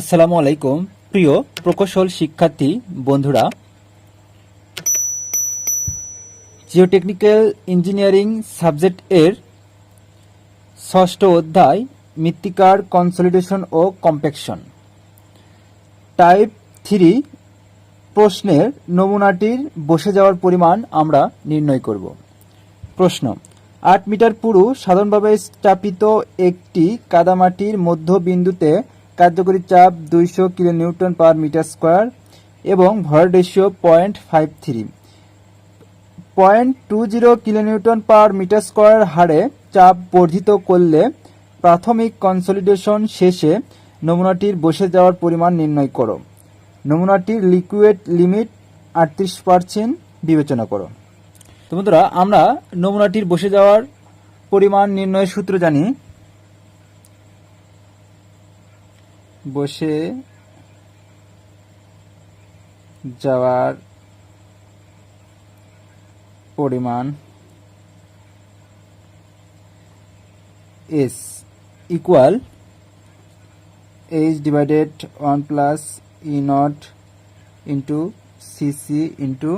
আসসালামু আলাইকুম। প্রিয় প্রকৌশল শিক্ষার্থী, বন্ধুরা জিওটেকনিক্যাল ইঞ্জিনিয়ারিং সাবজেক্ট এর ষষ্ঠ অধ্যায়, মৃত্তিকার কনসলিডেশন ও কম্প্যাকশন টাইপ থ্রি প্রশ্নের নমুনাটির বসে যাওয়ার পরিমাণ আমরা নির্ণয় করব। প্রশ্ন, আট মিটার পুরু সাধারণভাবে স্থাপিত একটি কাদামাটির মধ্যবিন্দুতে কার্যকরী চাপ দুইশো kilo newton per metre square এবং ভর ratio point five three. Point two zero kilonewton per metre square হারে চাপ বর্ধিত করলে প্রাথমিক কনসলিডেশন শেষে নমুনাটির বসে যাওয়ার পরিমাণ নির্ণয় করো। নমুনাটির লিকুইড লিমিট আটত্রিশ পার্সেন্ট বিবেচনা করো। তো বন্ধুরা, আমরা নমুনাটির বসে যাওয়ার পরিমাণ নির্ণয়ের সূত্র জানি। বসে যাওয়ার পরিমাণ S equal H divided one plus E not into CC into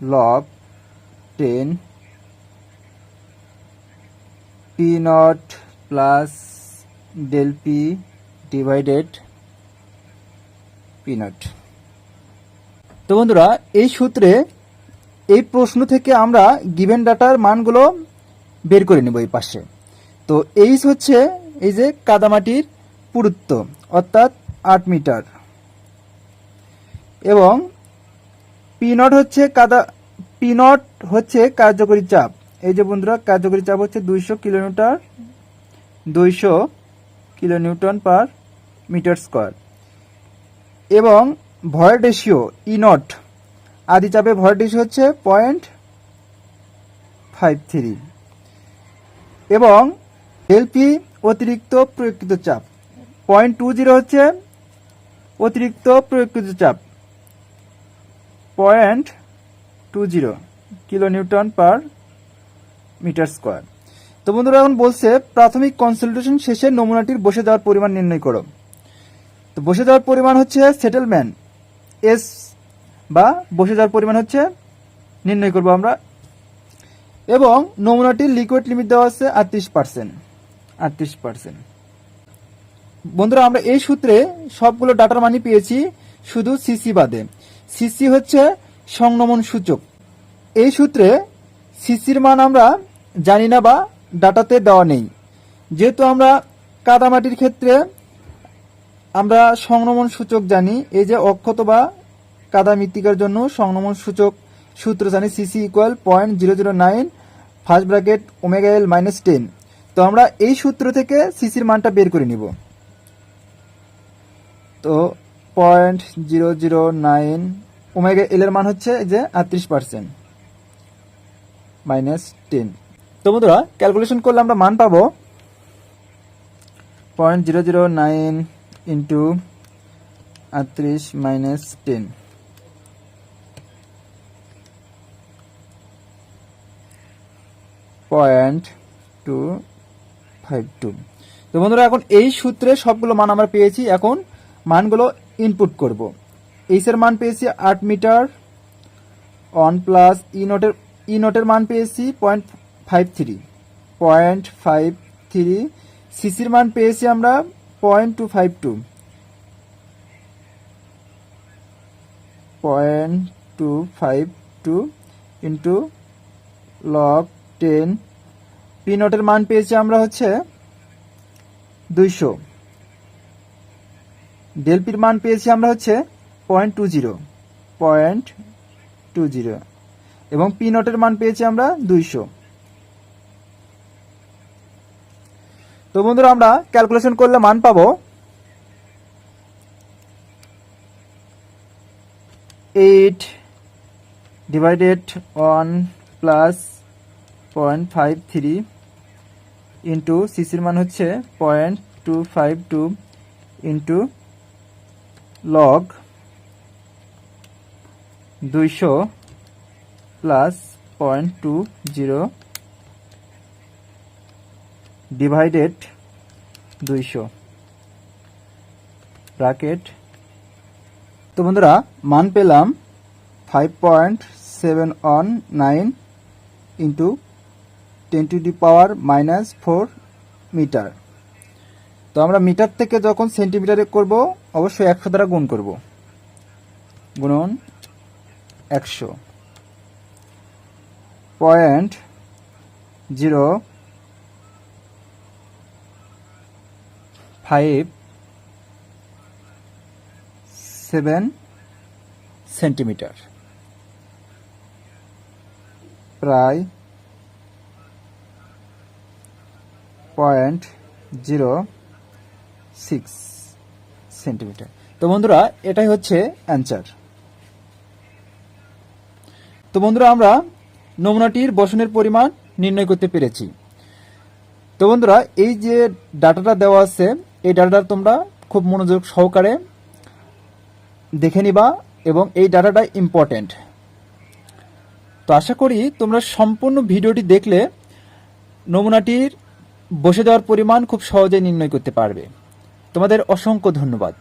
log ten P not plus del P divided P not তো বন্ধুরা, এই সূত্রে এই প্রশ্ন থেকে আমরা গিভেন ডাটার মানগুলো বের করে নেব এই পাশে। তো এইচ হচ্ছে এই যে কাদামাটির পুরুত্ব, অর্থাৎ আট মিটার। এবং পিনট হচ্ছে কাদা পিনট হচ্ছে কার্যকরী চাপ। এই যে বন্ধুরা, কার্যকরী চাপ হচ্ছে দুইশো কিলোমিটার, দুইশো কিলোনিউটন পার মিটার স্কোয়ার। এবং ভর রেশিও ই নট আদি চাপে ভর রেশিও হচ্ছে পয়েন্ট ফাইভ থ্রি এবং এলপি অতিরিক্ত প্রয়োগকৃত চাপ। পয়েন্ট টু জিরো হচ্ছে অতিরিক্ত প্রয়োগকৃত চাপ। Point two zero kilo newton per metre square. তো বন্ধুরা এখন বলছে, প্রাথমিক কনসালটেশন শেষে নমুনাটির বসে যাওয়ার পরিমাণ নির্ণয় করো। তো বসে যাওয়ার পরিমাণ হচ্ছে সেটেলমেন্ট এস বা বসে যাওয়ার পরিমাণ হচ্ছে নির্ণয় করব আমরা। এবং নমুনাটির লিকুইড লিমিট দেওয়া আছে আটত্রিশ পার্সেন্ট আটত্রিশ পার্সেন্ট বন্ধুরা, আমরা এই সূত্রে সবগুলো ডাটার মানি পেয়েছি শুধু সিসি বাদে। সিসি হচ্ছে সংনমন সূচক। এই সূত্রে সিসির মান আমরা জানি না বা ডাটাতে দেওয়া নেই। যেহেতু আমরা কাদামাটির ক্ষেত্রে আমরা সংনমন সূচক জানি, এই যে অক্ষত বা কাদা মৃত্তিকার জন্য সংনমন সূচক সূত্র জানি CC equal point zero zero nine first bracket omega L minus ten তো আমরা এই সূত্র থেকে সিসির মানটা বের করে নিব। তো point zero zero nine omega L এর মান হচ্ছে যে আটত্রিশ পার্সেন্ট মাইনাস টেন তো বন্ধুরা ক্যালকুলেশন করলে আমরা মান পাবো। Point zero zero nine into আটত্রিশ minus ten point two five two তো বন্ধুরা, এখন এই সূত্রে সবগুলো মান আমরা পেয়েছি। এখন মানগুলো ইনপুট করব। এইসের মান পেয়েছি আট মিটার। ওয়ান প্লাস ই নোটের ই নোটের মান পেয়েছি point five three point five three সিসির মান পেয়েছি আমরা point two five two. Point two five two into log ten P নোটের মান পেয়েছি আমরা হচ্ছে দুইশো। ডেলপির মান পেয়েছি আমরা হচ্ছে point two zero. Point two zero. এবং পি নোটের মান পেয়েছি আমরা দুইশো। তো বন্ধুরা, আমরা ক্যালকুলেশন করলে মান পাবো eight divided one plus point five three into সিসির মান হচ্ছে point two five two into log দুইশো plus point two zero divided দুইশো। ব্র্যাকেট তো বন্ধুরা, মান পেলাম five point seven one nine into ten to the power minus four metre তো আমরা মিটার থেকে যখন সেন্টিমিটারে করব, অবশ্যই একশো দ্বারা গুণ করব। গুণন একশো। Point zero five, seven centimetre. প্রায় পয়েন্ট জিরো সিক্স সেন্টিমিটার। তো বন্ধুরা, এটাই হচ্ছে অ্যান্সার। তো বন্ধুরা, আমরা নমুনাটির বসনের পরিমাণ নির্ণয় করতে পেরেছি। তো বন্ধুরা, এই যে ডাটাটা দেওয়া আছে, এই ডাটাটা তোমরা খুব মনোযোগ সহকারে দেখে নিবা এবং এই ডাটাটা ইম্পর্টেন্ট তো আশা করি তোমরা সম্পূর্ণ ভিডিওটি দেখলে নমুনাটির বসে দেওয়ার পরিমাণ খুব সহজে নির্ণয় করতে পারবে। তোমাদের অসংখ্য ধন্যবাদ।